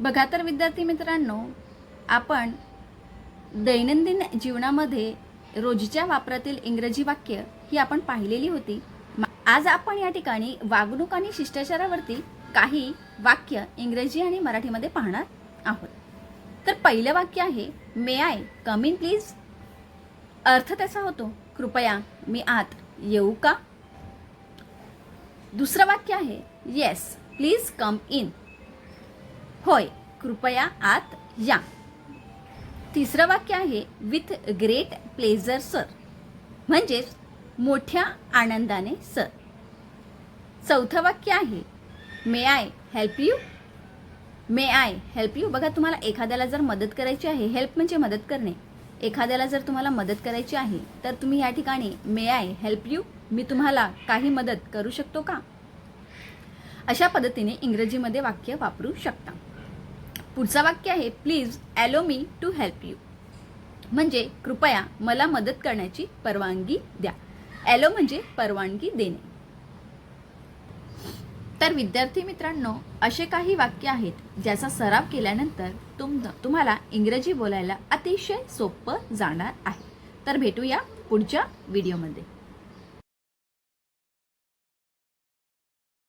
बघा तर विद्यार्थी मित्रांनो आपण दैनंदिन जीवनामध्ये रोजच्या वापरातील इंग्रजी वाक्य ही आपण पाहिलेली होती. आज आपण या ठिकाणी वागणूक आणि शिष्टाचारावरती काही वाक्य इंग्रजी आणि मराठीमध्ये पाहणार आहोत. तर पहिलं वाक्य आहे may I come in please अर्थ त्याचा होतो कृपया मी आत येऊ का? दुसरं वाक्य आहे येस प्लीज कम इन होय कृपया आत या. तिसरं वाक्य आहे विथ ग्रेट प्लेझर सर म्हणजेच मोठ्या आनंदाने सर चौथं वाक्य आहे may I help you may I help you बघा तुम्हाला एखाद्याला जर मदत करायची आहे हेल्प म्हणजे मदत करणे. एखाद्याला जर तुम्हाला मदत करायची आहे तर तुम्ही या ठिकाणी मे आय हेल्प यू मी तुम्हाला काही मदत करू शकतो का? अशा पद्धतीने इंग्रजीमध्ये वाक्य वापरू शकता. पुढचं वाक्य आहे please allow me to help you म्हणजे कृपया मला मदत करण्याची परवानगी द्या. ॲलो म्हणजे परवानगी देणे. तर विद्यार्थी मित्रांनो असे काही वाक्य आहेत ज्याचा सराव केल्यानंतर तुम तुम्हाला इंग्रजी बोलायला अतिशय सोपं जाणार आहे. तर भेटूया पुढच्या व्हिडिओमध्ये.